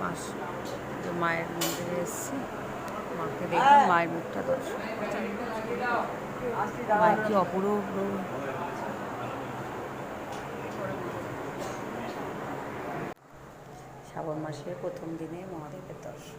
মাস তো মায়ের মন্দিরে এসেছি মাকে দেখে হ্যাঁ। মায়ের মুখটা দর্শন মায়ের কি অপরূপ শ্রাবণ মাসের প্রথম দিনে মহাদেবের দর্শন